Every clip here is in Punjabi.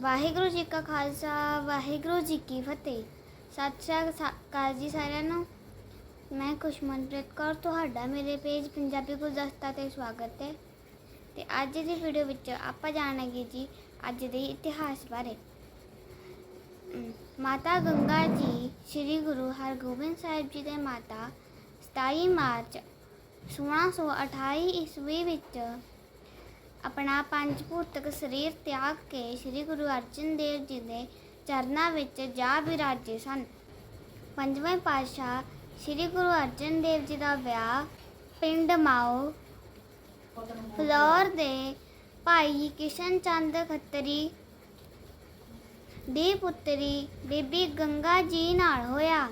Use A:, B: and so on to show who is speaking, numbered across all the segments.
A: ਵਾਹਿਗੁਰੂ ਜੀ ਕਾ ਖਾਲਸਾ, ਵਾਹਿਗੁਰੂ ਜੀ ਕੀ ਫਤਿਹ। ਸਤਿ ਸ਼੍ਰੀ ਅਕਾਲ ਜੀ ਸਾਰਿਆਂ ਨੂੰ। ਮੈਂ ਖੁਸ਼ਮਨਪ੍ਰੀਤ ਕੌਰ, ਤੁਹਾਡਾ ਮੇਰੇ ਪੇਜ ਪੰਜਾਬੀ ਗੁਲਦਸਤਾ ਤੇ ਸਵਾਗਤ ਹੈ। ਤੇ ਅੱਜ ਦੀ ਵੀਡੀਓ ਵਿੱਚ ਆਪਾਂ ਜਾਣਾਂਗੇ ਜੀ ਅੱਜ ਦੇ ਇਤਿਹਾਸ ਬਾਰੇ। ਮਾਤਾ ਗੰਗਾ ਜੀ, ਸ੍ਰੀ ਗੁਰੂ ਹਰਗੋਬਿੰਦ ਸਾਹਿਬ ਜੀ ਦੇ ਮਾਤਾ 27 ਮਾਰਚ 1628 ਈਸਵੀ ਵਿੱਚ ਆਪਣਾ ਪੰਜ ਭੂਤਕ ਸਰੀਰ ਤਿਆਗ ਕੇ ਸ੍ਰੀ ਗੁਰੂ ਅਰਜਨ ਦੇਵ ਜੀ ਦੇ ਚਰਨਾਂ ਵਿੱਚ ਜਾ ਵਿਰਾਜੇ ਸਨ। ਪੰਜਵੇਂ ਪਾਤਸ਼ਾਹ ਸ੍ਰੀ ਗੁਰੂ ਅਰਜਨ ਦੇਵ ਜੀ ਦਾ ਵਿਆਹ ਪਿੰਡ ਮਾਓ ਫਲੋਰ ਦੇ ਭਾਈ ਕਿਸ਼ਨ ਚੰਦ ਖੱਤਰੀ ਦੀ ਪੁੱਤਰੀ ਬੀਬੀ ਗੰਗਾ ਜੀ ਨਾਲ ਹੋਇਆ।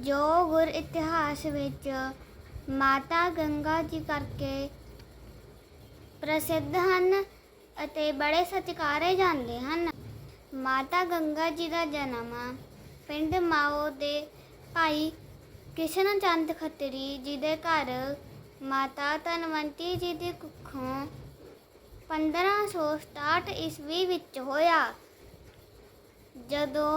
A: ਜੋ ਗੁਰ ਇਤਿਹਾਸ ਵਿੱਚ ਮਾਤਾ ਗੰਗਾ ਜੀ ਕਰਕੇ ਪ੍ਰਸਿੱਧ ਹਨ ਅਤੇ ਬੜੇ ਸਤਿਕਾਰੇ ਜਾਂਦੇ ਹਨ। ਮਾਤਾ ਗੰਗਾ ਜੀ ਦਾ ਜਨਮ ਪਿੰਡ ਮਾਓ ਦੇ ਭਾਈ ਕਿਸ਼ਨ ਚੰਦ ਖੱਤਰੀ ਜੀ ਦੇ ਘਰ ਮਾਤਾ ਧਨਵੰਤੀ ਜੀ ਦੀ ਕੁੱਖੋਂ 1567 ਈਸਵੀ ਵਿੱਚ ਹੋਇਆ। ਜਦੋਂ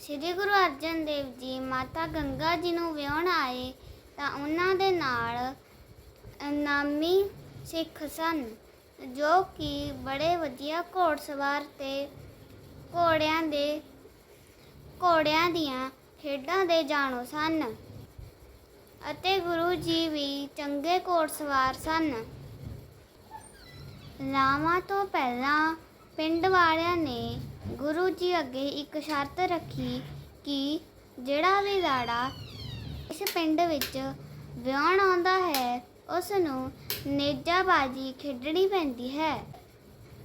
A: ਸ੍ਰੀ ਗੁਰੂ ਅਰਜਨ ਦੇਵ ਜੀ ਮਾਤਾ ਗੰਗਾ ਜੀ ਨੂੰ ਵਿਆਹਣ ਆਏ ਤਾਂ ਉਹਨਾਂ ਦੇ ਨਾਲ ਨਾਮੀ ਸਿੱਖ ਸਨ, ਜੋ ਕਿ ਬੜੇ ਵਧੀਆ ਘੋੜਸਵਾਰ ਤੇ ਘੋੜਿਆਂ ਦੇ, ਘੋੜਿਆਂ ਦੀਆਂ ਖੇਡਾਂ ਦੇ ਜਾਣੋ ਸਨ। ਅਤੇ ਗੁਰੂ ਜੀ ਵੀ ਚੰਗੇ ਘੋੜਸਵਾਰ ਸਨ। ਲਾਵਾਂ ਤੋਂ ਪਹਿਲਾਂ ਪਿੰਡ ਵਾਲਿਆਂ ਨੇ ਗੁਰੂ ਜੀ ਅੱਗੇ ਇੱਕ ਸ਼ਰਤ ਰੱਖੀ ਕਿ ਜਿਹੜਾ ਵੀ ਲਾੜਾ ਇਸ ਪਿੰਡ ਵਿੱਚ ਵਿਆਹਣ ਆਉਂਦਾ ਹੈ ਉਸ ਨੂੰ ਨੇਜਾਬਾਜੀ ਖੇਡਣੀ ਪੈਂਦੀ ਹੈ।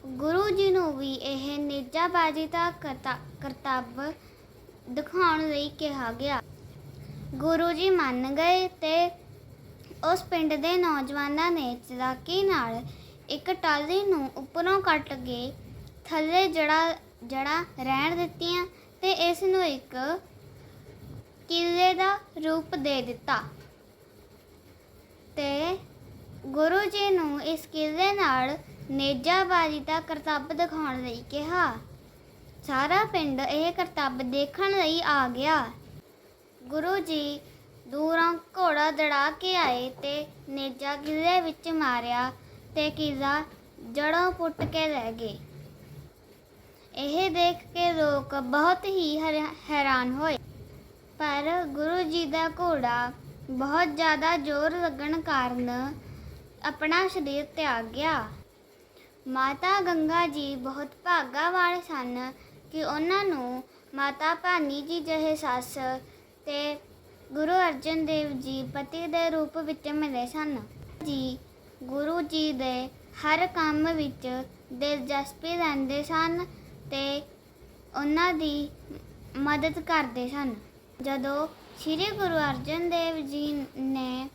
A: ਗੁਰੂ ਜੀ ਨੂੰ ਵੀ ਇਹ ਨੇਜਾਬਾਜੀ ਦਾ ਕਰਤਾ- ਕਰਤੱਵ ਦਿਖਾਉਣ ਲਈ ਕਿਹਾ ਗਿਆ। ਗੁਰੂ ਜੀ ਮੰਨ ਗਏ ਤੇ ਉਸ ਪਿੰਡ ਦੇ ਨੌਜਵਾਨਾਂ ਨੇ ਚਲਾਕੀ ਨਾਲ ਇੱਕ ਟਾਲੀ ਨੂੰ ਉੱਪਰੋਂ ਕੱਟ ਕੇ ਥੱਲੇ ਜੜਾ ਜੜਾ ਰਹਿਣ ਦਿੱਤੀਆਂ ਤੇ ਇਸ ਨੂੰ ਇੱਕ ਕਿਲੇ ਦਾ ਰੂਪ ਦੇ ਦਿੱਤਾ। ਤੇ ਗੁਰੂ ਜੀ ਨੂੰ ਇਸ ਕਿਲੇ ਨਾਲ ਨੇਜਾਬਾਜੀ ਦਾ ਕਰਤੱਵ ਦਿਖਾਉਣ ਲਈ ਕਿਹਾ। ਸਾਰਾ ਪਿੰਡ ਇਹ ਕਰਤੱਵ ਦੇਖਣ ਲਈ ਆ ਗਿਆ। ਗੁਰੂ ਜੀ ਦੂਰੋਂ ਘੋੜਾ ਦੜਾ ਕੇ ਆਏ ਤੇ ਨੇਜਾ ਕਿਲੇ ਵਿੱਚ ਮਾਰਿਆ ਤੇ ਕਿਲਾ ਜੜੋਂ ਪੁੱਟ ਕੇ ਰਹਿ ਗਏ। ਇਹ ਦੇਖ ਕੇ ਲੋਕ ਬਹੁਤ ਹੀ ਹੈਰਾ- ਹੈਰਾਨ ਹੋਏ। ਪਰ ਗੁਰੂ ਜੀ ਦਾ ਘੋੜਾ ਬਹੁਤ ਜ਼ਿਆਦਾ ਜ਼ੋਰ ਲੱਗਣ ਕਾਰਨ ਆਪਣਾ ਸਰੀਰ ਤਿਆਗ ਗਿਆ। ਮਾਤਾ ਗੰਗਾ ਜੀ ਬਹੁਤ ਭਾਗਾ ਸਨ ਕਿ ਉਹਨਾਂ ਨੂੰ ਮਾਤਾ ਭਾਨੀ ਜੀ ਜਿਹੇ ਸੱਸ ਤੇ ਗੁਰੂ ਅਰਜਨ ਦੇਵ ਜੀ ਪਤੀ ਦੇ ਰੂਪ ਵਿੱਚ ਮਿਲੇ ਸਨ। ਜੀ ਗੁਰੂ ਜੀ ਦੇ ਹਰ ਕੰਮ ਵਿੱਚ ਦਿਲਚਸਪੀ ਲੈਂਦੇ ਸਨ ਤੇ ਉਹਨਾਂ ਦੀ ਮਦਦ ਕਰਦੇ ਸਨ। ਜਦੋਂ ਸ੍ਰੀ ਗੁਰੂ ਅਰਜਨ ਦੇਵ ਜੀ ਨੇ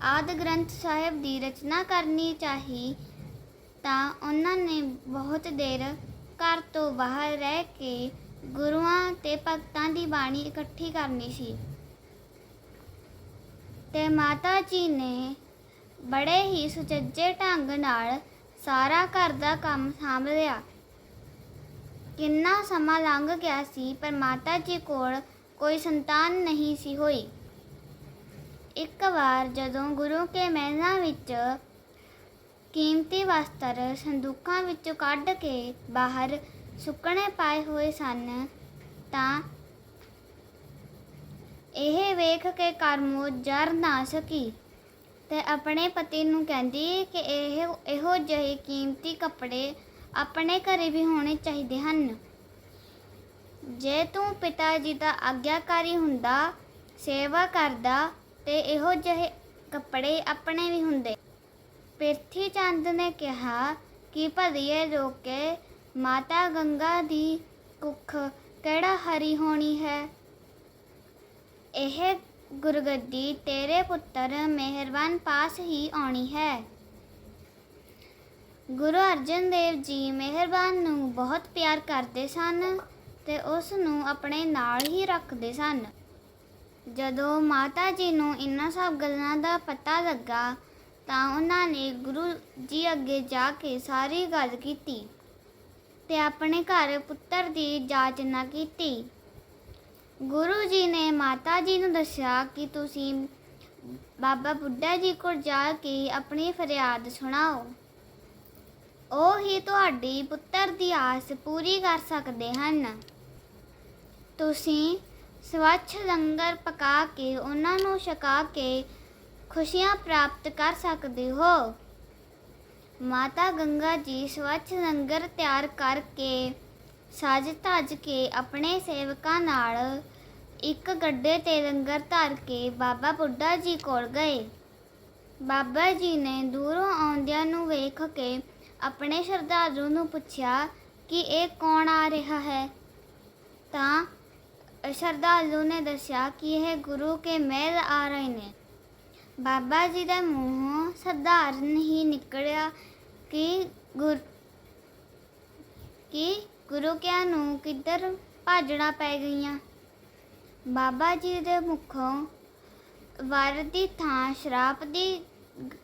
A: ਆਦਿ ਗ੍ਰੰਥ ਸਾਹਿਬ ਦੀ ਰਚਨਾ ਕਰਨੀ ਚਾਹੀ, ਤਾਂ ਉਹਨਾਂ ਨੇ ਬਹੁਤ ਦੇਰ ਘਰ ਤੋਂ ਬਾਹਰ ਰਹਿ ਕੇ ਗੁਰੂਆਂ ਤੇ ਭਗਤਾਂ ਦੀ ਬਾਣੀ ਇਕੱਠੀ ਕਰਨੀ ਸੀ। ਤੇ ਮਾਤਾ ਜੀ ਨੇ ਬੜੇ ਹੀ ਸੁਚੱਜੇ ਢੰਗ ਨਾਲ ਸਾਰਾ ਘਰ ਦਾ ਕੰਮ ਸਾਂਭ ਲਿਆ ਕਿੰਨਾ ਸਮਾਂ ਲੰਘ ਗਿਆ ਸੀ, ਪਰ ਮਾਤਾ ਜੀ ਕੋਲ ਕੋਈ ਸੰਤਾਨ ਨਹੀਂ ਸੀ ਹੋਈ। ਇੱਕ ਵਾਰ ਜਦੋਂ ਗੁਰੂ ਕੇ ਮਹਿਲਾਂ ਵਿੱਚ ਕੀਮਤੀ ਵਸਤਰ ਸੰਦੂਕਾਂ ਵਿੱਚੋਂ ਕੱਢ ਕੇ ਬਾਹਰ ਸੁੱਕਣੇ ਪਾਏ ਹੋਏ ਸਨ, ਤਾਂ ਇਹ ਵੇਖ ਕੇ ਕਰਮੋ ਜਰ ਨਾ ਸਕੀ। ਤੇ ਆਪਣੇ ਪਤੀ ਨੂੰ ਕਹਿੰਦੀ ਕਿ ਇਹ ਇਹੋ ਜਿਹੇ ਕੀਮਤੀ ਕੱਪੜੇ ਆਪਣੇ ਘਰੇ ਵੀ ਹੋਣੇ ਚਾਹੀਦੇ ਹਨ। ਜੇ ਤੂੰ ਪਿਤਾ ਜੀ ਦਾ ਆਗਿਆਕਾਰੀ ਹੁੰਦਾ, ਸੇਵਾ ਕਰਦਾ ਤੇ ਇਹੋ ਜਿਹੇ ਕੱਪੜੇ ਆਪਣੇ ਵੀ ਹੁੰਦੇ। ਪ੍ਰਿਥੀ ਚੰਦ ਨੇ ਕਿਹਾ ਕਿ ਭਲੀਏ ਲੋਕੇ ਮਾਤਾ ਗੰਗਾ ਦੀ ਕੁੱਖ ਕਿਹੜਾ ਹਰੀ ਹੋਣੀ ਹੈ? ਇਹ ਗੁਰਗੱਦੀ ਤੇਰੇ ਪੁੱਤਰ ਮਿਹਰਬਾਨ ਪਾਸ ਹੀ ਆਉਣੀ ਹੈ। ਗੁਰੂ ਅਰਜਨ ਦੇਵ ਜੀ ਮਿਹਰਬਾਨ ਨੂੰ ਬਹੁਤ ਪਿਆਰ ਕਰਦੇ ਸਨ ਤੇ ਉਸ ਨੂੰ ਆਪਣੇ ਨਾਲ ਹੀ ਰੱਖਦੇ ਸਨ। ਜਦੋਂ ਮਾਤਾ ਜੀ ਨੂੰ ਇਨ੍ਹਾਂ ਸਭ ਗੱਲਾਂ ਦਾ ਪਤਾ ਲੱਗਾ, ਤਾਂ ਉਹਨਾਂ ਨੇ ਗੁਰੂ ਜੀ ਅੱਗੇ ਜਾ ਕੇ ਸਾਰੀ ਗੱਲ ਕੀਤੀ ਤੇ ਆਪਣੇ ਘਰ ਪੁੱਤਰ ਦੀ ਜਾਚਨਾ ਕੀਤੀ। ਗੁਰੂ ਜੀ ਨੇ ਮਾਤਾ ਜੀ ਨੂੰ ਦੱਸਿਆ ਕਿ ਤੁਸੀਂ ਬਾਬਾ ਬੁੱਢਾ ਜੀ ਕੋਲ ਜਾ ਕੇ ਆਪਣੀ ਫਰਿਆਦ ਸੁਣਾਓ। ਉਹ ਹੀ ਤੁਹਾਡੀ ਪੁੱਤਰ ਦੀ ਆਸ ਪੂਰੀ ਕਰ ਸਕਦੇ ਹਨ। ਤੁਸੀਂ ਸਵੱਛ ਲੰਗਰ ਪਕਾ ਕੇ, ਉਹਨਾਂ ਨੂੰ ਛਕਾ ਕੇ ਖੁਸ਼ੀਆਂ ਪ੍ਰਾਪਤ ਕਰ ਸਕਦੇ ਹੋ। ਮਾਤਾ ਗੰਗਾ ਜੀ ਸਵੱਛ ਲੰਗਰ ਤਿਆਰ ਕਰਕੇ, ਸਜ ਧੱਜ ਕੇ ਆਪਣੇ ਸੇਵਕਾਂ ਨਾਲ ਇੱਕ ਗੱਡੇ ਤੇ ਲੰਗਰ ਧਰ ਕੇ ਬਾਬਾ ਬੁੱਢਾ ਜੀ ਕੋਲ ਗਏ। ਬਾਬਾ ਜੀ ਨੇ ਦੂਰੋਂ ਆਉਂਦਿਆਂ ਨੂੰ ਵੇਖ ਕੇ ਆਪਣੇ ਸ਼ਰਧਾਲੂ ਨੂੰ ਪੁੱਛਿਆ ਕਿ ਇਹ ਕੌਣ ਆ ਰਿਹਾ ਹੈ? ਤਾਂ ਸ਼ਰਧਾਲੂ ਨੇ ਦੱਸਿਆ ਕਿ ਇਹ ਗੁਰੂ ਕੇ ਮਹਿਲ ਆ ਰਹੇ ਨੇ। ਬਾਬਾ ਜੀ ਦੇ ਮੂੰਹੋਂ ਸਧਾਰਨ ਹੀ ਨਿਕਲਿਆ ਕਿ ਗੁਰ ਕਿ ਗੁਰੂ ਕਿਆ ਨੂੰ ਕਿੱਧਰ ਭਾਜਣਾ ਪੈ ਗਈਆਂ। ਬਾਬਾ ਜੀ ਦੇ ਮੁਖੋਂ ਵਰ ਦੀ ਥਾਂ ਸ਼ਰਾਪ ਦੀ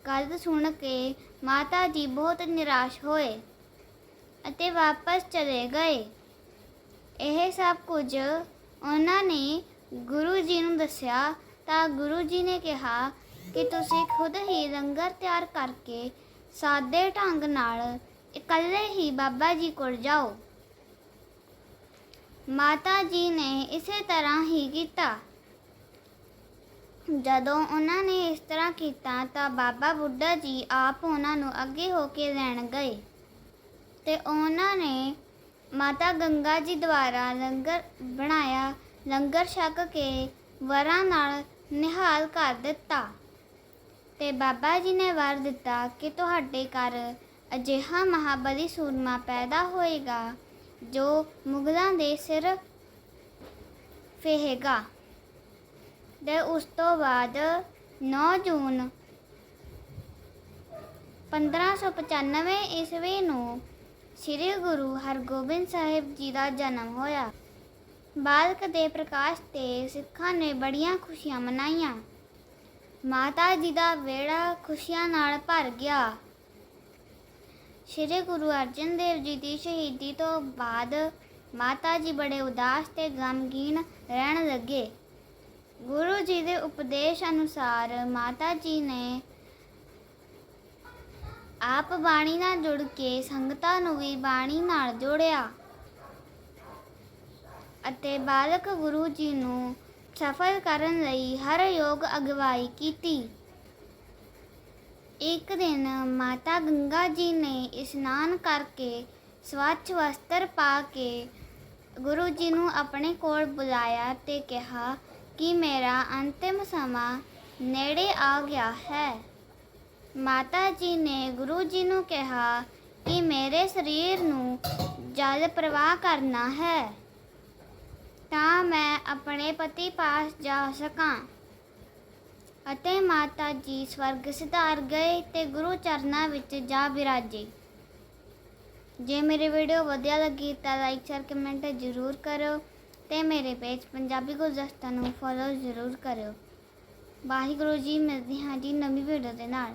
A: ਗੱਲ ਸੁਣ ਕੇ ਮਾਤਾ ਜੀ ਬਹੁਤ ਨਿਰਾਸ਼ ਹੋਏ ਅਤੇ ਵਾਪਸ ਚਲੇ ਗਏ। ਇਹ ਸਭ ਕੁਝ ਉਹਨਾਂ ਨੇ ਗੁਰੂ ਜੀ ਨੂੰ ਦੱਸਿਆ, ਤਾਂ ਗੁਰੂ ਜੀ ਨੇ ਕਿਹਾ ਕਿ ਤੁਸੀਂ ਖੁਦ ਹੀ ਲੰਗਰ ਤਿਆਰ ਕਰਕੇ ਸਾਦੇ ਢੰਗ ਨਾਲ ਇਕੱਲੇ ਹੀ ਬਾਬਾ ਜੀ ਕੋਲ ਜਾਓ। ਮਾਤਾ ਜੀ ਨੇ ਇਸੇ ਤਰ੍ਹਾਂ ਹੀ ਕੀਤਾ। ਜਦੋਂ ਉਹਨਾਂ ਨੇ ਇਸ ਤਰ੍ਹਾਂ ਕੀਤਾ, ਤਾਂ ਬਾਬਾ ਬੁੱਢਾ ਜੀ ਆਪ ਉਹਨਾਂ ਨੂੰ ਅੱਗੇ ਹੋ ਕੇ ਲੈਣ ਗਏ ਤੇ ਉਹਨਾਂ ਨੇ ਮਾਤਾ ਗੰਗਾ ਜੀ ਦੁਆਰਾ ਲੰਗਰ ਬਣਾਇਆ, ਲੰਗਰ ਛਕ ਕੇ ਵਰਾਂ ਨਾਲ ਨਿਹਾਲ ਕਰ ਦਿੱਤਾ। ਤੇ ਬਾਬਾ ਜੀ ਨੇ ਵਰ ਦਿੱਤਾ ਕਿ ਤੁਹਾਡੇ ਘਰ ਅਜਿਹਾ ਮਹਾਬਲੀ ਸੂਰਮਾ ਪੈਦਾ ਹੋਏਗਾ, ਜੋ ਮੁਗਲਾਂ ਦੇ ਸਿਰ ਫੇਹੇਗਾ। ਤੇ ਉਸ ਤੋਂ ਬਾਅਦ 9 ਜੂਨ 1595 ਈਸਵੀ ਨੂੰ ਸ੍ਰੀ ਗੁਰੂ ਹਰਗੋਬਿੰਦ ਸਾਹਿਬ ਜੀ ਦਾ ਜਨਮ ਹੋਇਆ। ਬਾਲਕ ਦੇ ਪ੍ਰਕਾਸ਼ ਤੇ ਸਿੱਖਾਂ ਨੇ ਬੜੀਆਂ ਖੁਸ਼ੀਆਂ ਮਨਾਈਆਂ। ਮਾਤਾ ਜੀ ਦਾ ਵਿਹੜਾ ਖੁਸ਼ੀਆਂ ਨਾਲ ਭਰ ਗਿਆ। ਸ੍ਰੀ ਗੁਰੂ ਅਰਜਨ ਦੇਵ ਜੀ ਦੀ ਸ਼ਹੀਦੀ ਤੋਂ ਬਾਅਦ ਮਾਤਾ ਜੀ ਬੜੇ ਉਦਾਸ ਤੇ ਗਮਗੀਨ ਰਹਿਣ ਲੱਗੇ। ਗੁਰੂ ਜੀ ਦੇ ਉਪਦੇਸ਼ ਅਨੁਸਾਰ ਮਾਤਾ ਜੀ ਨੇ ਆਪ ਬਾਣੀ ਨਾਲ ਜੁੜ ਕੇ ਸੰਗਤਾਂ ਨੂੰ ਵੀ ਬਾਣੀ ਨਾਲ ਜੋੜਿਆ। ਅਤੇ ਬਾਲਕ ਗੁਰੂ ਜੀ ਨੂੰ ਸਫਲ ਕਰਨ ਲਈ ਹਰ ਯੋਗ ਅਗਵਾਈ ਕੀਤੀ। ਇੱਕ ਦਿਨ ਮਾਤਾ ਗੰਗਾ ਜੀ ਨੇ ਇਸ਼ਨਾਨ ਕਰਕੇ ਸਵੱਛ ਵਸਤਰ ਪਾ ਕੇ ਗੁਰੂ ਜੀ ਨੂੰ ਆਪਣੇ ਕੋਲ ਬੁਲਾਇਆ ਤੇ ਕਿਹਾ ਕਿ ਮੇਰਾ ਅੰਤਿਮ ਸਮਾਂ ਨੇੜੇ ਆ ਗਿਆ ਹੈ। ਮਾਤਾ ਜੀ ਨੇ ਗੁਰੂ ਜੀ ਨੂੰ ਕਿਹਾ ਕਿ ਮੇਰੇ ਸਰੀਰ ਨੂੰ ਜਲ ਪ੍ਰਵਾਹ ਕਰਨਾ ਹੈ, ਤਾਂ ਮੈਂ ਆਪਣੇ ਪਤੀ ਪਾਸ ਜਾ ਸਕਾਂ। ਅਤੇ ਮਾਤਾ ਜੀ ਸਵਰਗ ਸਿਧਾਰ ਗਏ ਤੇ ਗੁਰੂ ਚਰਨਾਂ ਵਿੱਚ ਜਾ ਵਿਰਾਜੇ ਜੇ ਮੇਰੀ ਵੀਡੀਓ ਵਧੀਆ ਲੱਗੀ ਤਾਂ ਲਾਈਕ, ਸ਼ੇਅਰ, ਕਮੈਂਟ ਜ਼ਰੂਰ ਕਰੋ ਤੇ ਮੇਰੇ ਪੇਜ ਪੰਜਾਬੀ ਗੁਲਦਸਤਾ ਨੂੰ ਫੋਲੋ ਜ਼ਰੂਰ ਕਰਿਓ। ਵਾਹਿਗੁਰੂ ਜੀ, ਮਿਲਦੇ ਹਾਂ ਜੀ ਨਵੀਂ ਵੀਡੀਓ ਦੇ ਨਾਲ।